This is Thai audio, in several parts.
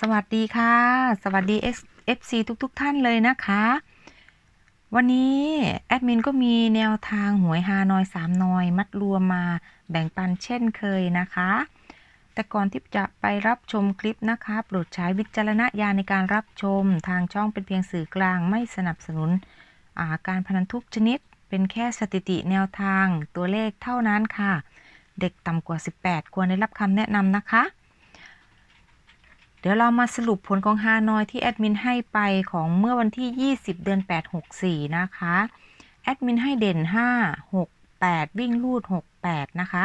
สวัสดีค่ะ สวัสดี FC ทุกๆทท่านเลยนะคะ วันนี้แอดมินก็มีแนวทางหวยฮานอยสามนอย มัดรวมมาแบ่งปันเช่นเคยนะคะ แต่ก่อนที่จะไปรับชมคลิปนะคะโปรดใช้วิจารณญาณในการรับชมทางช่องเป็นเพียงสื่อกลางไม่สนับสนุนาการพนันทุกชนิดเป็นแค่สถิติแนวทางตัวเลขเท่านั้นค่ะ เด็กต่ำกว่า 18 ควรได้รับคำแนะนำนะคะ ดี๋ยวเรามาสรุปผลของฮานอยที่แอดมินให้ไปของเมื่อวันที่ 20 เดือน 8 64 นะคะ แอดมินให้เด่น 5 6 8 วิ่งรูด 68 นะคะ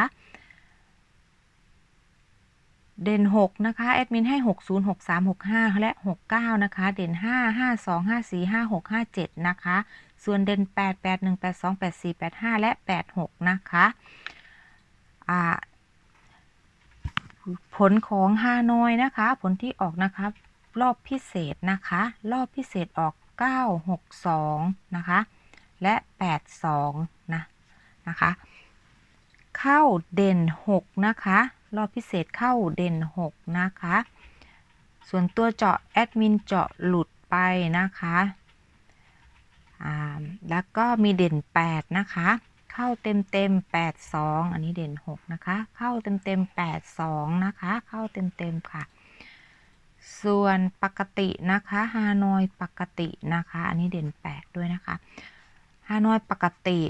เด่น 6 นะคะ แอดมินให้ 60 63 65 และ 69 นะคะ เด่น 5 52 54 56 57 นะคะ ส่วนเด่น 8 81 82 84 85 และ 86 นะคะอ่า ผลของฮานอยนะคะ ผลที่ออกนะคะรอบพิเศษนะคะ รอบพิเศษออก 962 นะคะ และ 82 นะนะคะ เข้าเด่น 6 นะคะ รอบพิเศษเข้าเด่น 6 นะคะ ส่วนตัวเจาะแอดมินเจาะหลุดไปนะคะอ่าแล้วก็มีเด่น 8 นะคะ เข้าเต็มเต็ม8 2อันนี้เด่น6นะคะ เข้าเต็มเต็ม8 2นะคะ เข้าเต็มเต็มค่ะ ส่วนปกตินะคะฮานอยปกตินะคะ อันนี้เด่น8ด้วยนะคะฮานอยปกติ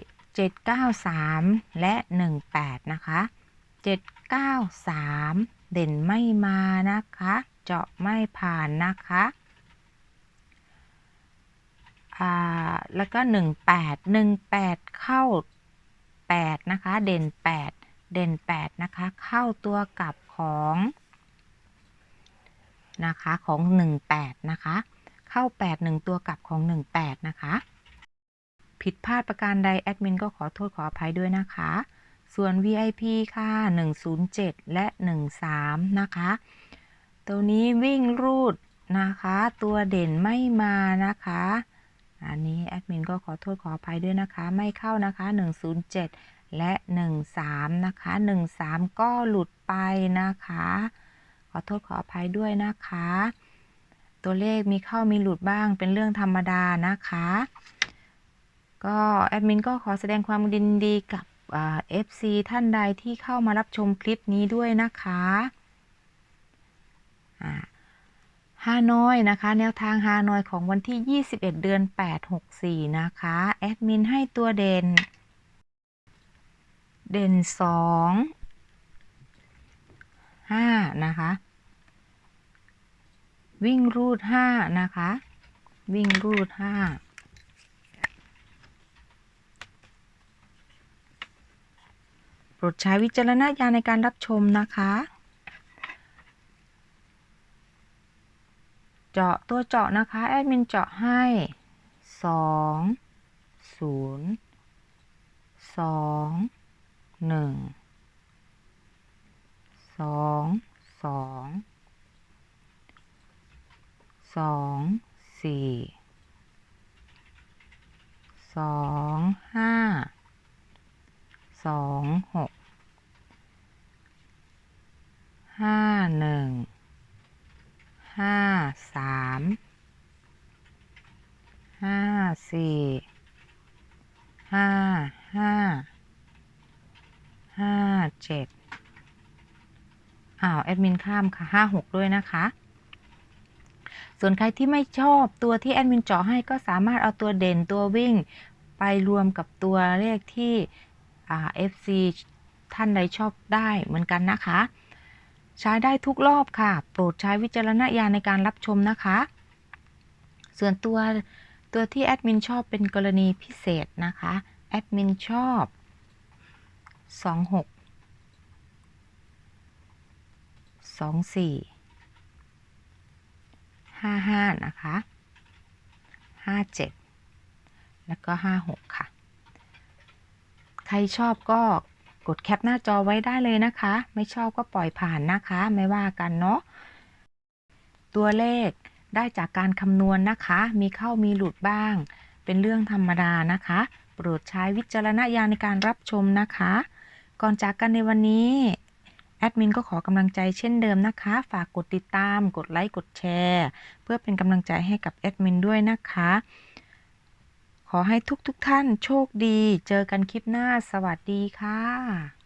793และ18นะคะ793เด่นไม่มานะคะ เจาะไม่ผ่านนะคะแล้วก็ 18 18 เข้า 8 นะคะ เด่น 8 เด่น 8 นะคะ เข้าตัวกลับของนะคะของ 18 นะคะ เข้า 8 1 ตัวกลับของ 18 นะคะ ผิดพลาดประการใดแอดมินก็ขอโทษขออภัยด้วยนะคะ ส่วน VIP ค่ะ 107 และ 13 นะคะ ตัวนี้วิ่งรูดนะคะ ตัวเด่นไม่มานะคะ อันนี้แอดมินก็ขอโทษขออภัยด้วยนะคะ ไม่เข้านะคะ 107 และ 13 นะคะ 13 ก็หลุดไปนะคะ ขอโทษขออภัยด้วยนะคะ ตัวเลขมีเข้ามีหลุดบ้างเป็นเรื่องธรรมดานะคะ ก็แอดมินก็ขอแสดงความยินดีกับเอฟซีท่านใดที่เข้ามารับชมคลิปนี้ด้วยนะคะอ่า ฮานอยนะคะ แนวทางฮานอยของวันที่ 21 เดือน 8 64 นะคะ แอดมินให้ตัวเด่น เด่น 2 5 นะคะ วิ่งรูด 5 นะคะ วิ่งรูด5โปรดใช้วิจารณญาณในการรับชมนะคะ เจาะตัวเจาะนะคะ แอดมินเจาะให้สองศูนย์สองหนึ่งสอง สามห้าสี่ห้าห้าห้าเจ็ดอ้าวแอดมินข้ามค่ะห้าหกด้วยนะคะ ส่วนใครที่ไม่ชอบตัวที่แอดมินเจาะให้ก็สามารถเอาตัวเด่นตัววิ่งไปรวมกับตัวเลขที่เอ่า FC ท่านใดชอบได้เหมือนกันนะคะ ใช้ได้ทุกรอบค่ะ โปรดใช้วิจารณญาณในการรับชมนะคะ ส่วนตัวตัวที่แอดมินชอบเป็นกรณีพิเศษนะคะ แอดมินชอบ 26 24 55 นะคะ 57 แล้วก็ 56 ค่ะ ใครชอบก็ กดแคปหน้าจอไว้ได้เลยนะคะ ไม่ชอบก็ปล่อยผ่านนะคะ ไม่ว่ากันเนาะตัวเลขได้จากการคำนวณนนะคะ มีเข้ามีหลุดบ้าง เป็นเรื่องธรรมดานะคะ โปรดใช้วิจารณญาณในการรับชมนะคะ ก่อนจากกันในวันนี้แอดมินก็ขอกำลังใจเช่นเดิมนะคะ ฝากกดติดตาม กดไลค์ กดแชร์ เพื่อเป็นกำลังใจให้กับแอดมินด้วยนะคะ ขอให้ทุกทุกท่านโชคดี เจอกันคลิปหน้า สวัสดีค่ะ